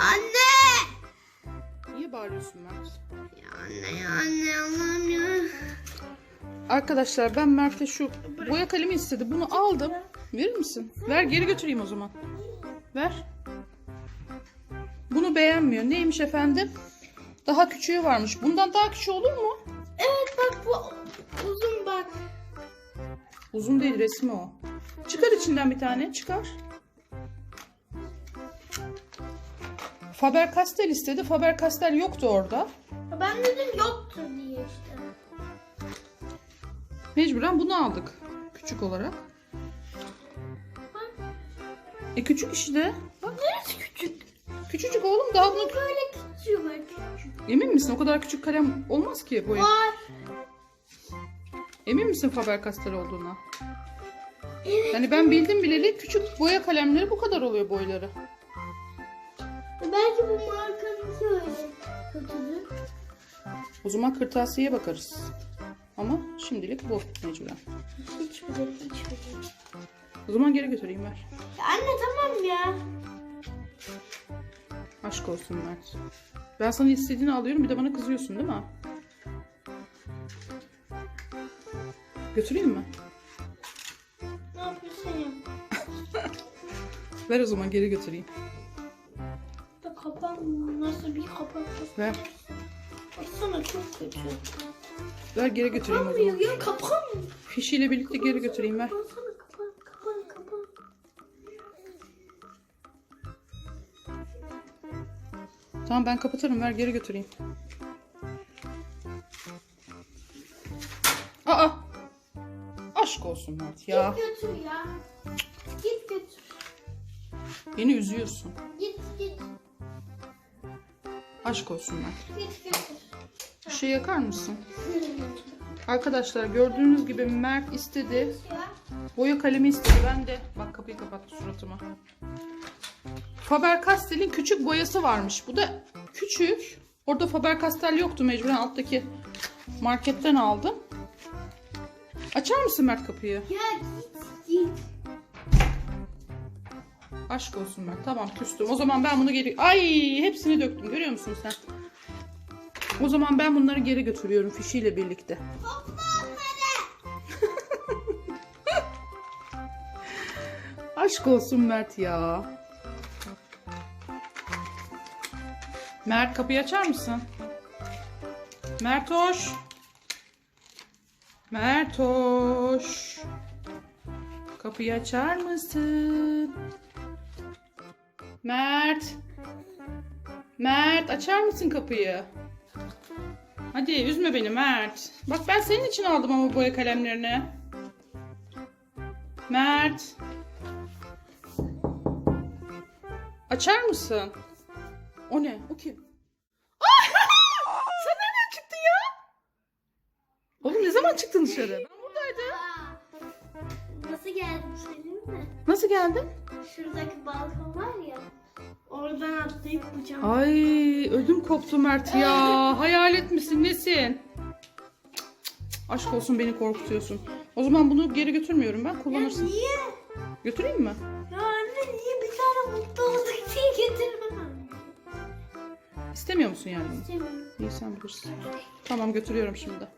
Anne! Niye bağırıyorsun Mert? Ya anne ya anne Allah'ım ya. Arkadaşlar ben Mert'e şu boya kalemi istedi. Bunu aldım. Verir misin? Ver geri götüreyim o zaman. Ver. Bunu beğenmiyor. Neymiş efendim? Daha küçüğü varmış. Bundan daha küçüğü olur mu? Evet bak bu uzun bak. Uzun değil resmi o. Çıkar içinden bir tane. Çıkar. Faber Castell istedi. Faber Castell yoktu orada. Ben dedim yoktur diye işte. Mecburen bunu aldık. Küçük olarak. E küçük işte. Bak neresi küçük? Küçücük oğlum daha bunu... Böyle küçüğü var küçük. Emin misin? O kadar küçük kalem olmaz ki boya. Var. Emin misin Faber Castell olduğuna? Evet. Yani ben bildim bileli küçük boya kalemleri bu kadar oluyor boyları. Belki bu markanınki öyle kötüdür. O zaman kırtasiyeye bakarız. Ama şimdilik bu mecburen. Hiçbiri hiçbiri. O zaman geri götüreyim ver. Ya anne tamam ya. Aşk olsun Mert. Ben sana istediğini alıyorum bir de bana kızıyorsun değil mi? Götüreyim mi? Ne yapıyorsun ya? Ver o zaman geri götüreyim. Ver. Baksana çok kötü. Ver geri götüreyim o zaman. Kapanmıyor ya kapanmıyor. Fişiyle birlikte geri götüreyim ver. Kapansana kapan kapan kapan. Tamam ben kapatırım ver geri götüreyim. Aa! Aşk olsun Mert ya. Git götür ya. Git götür. Beni üzüyorsun. Git git. Aşk olsun Mert. Git götür. Bir şey yakar mısın? Arkadaşlar gördüğünüz gibi Mert istedi. Ya. Boya kalemi istedi. Ben de bak kapıyı kapattı suratıma. Faber Castell'in küçük boyası varmış. Bu da küçük. Orada Faber Castell yoktu mecburen alttaki marketten aldım. Açar mısın Mert kapıyı? Ya git git. Aşk olsun Mert. Tamam küstüm. O zaman ben bunu geri... Ay hepsini döktüm. Görüyor musun sen? O zaman ben bunları geri götürüyorum fişiyle birlikte. Aşk olsun Mert ya. Mert kapıyı açar mısın? Mertoş. Mertoş. Kapıyı açar mısın? Mert. Mert açar mısın kapıyı? Hadi üzme beni Mert. Bak ben senin için aldım ama boya kalemlerini. Mert. Açar mısın? O ne? O kim? Sen nereden çıktın ya? Oğlum ne zaman çıktın dışarı? Nasıl geldin söyleyeyim mi? Nasıl geldin? Şuradaki balkon var ya. Oradan atlayıp bu cama. Ay ödüm koptu Mert ya. Hayalet misin nesin? Aşk olsun beni korkutuyorsun. O zaman bunu geri götürmüyorum ben Ya kullanırsın. niye? Götüreyim mi? Ya anne niye bir tane mutlu olduk diye getirmem? İstemiyor musun yani? İstemiyorum. İyi sen bilirsin. Tamam götürüyorum şimdi.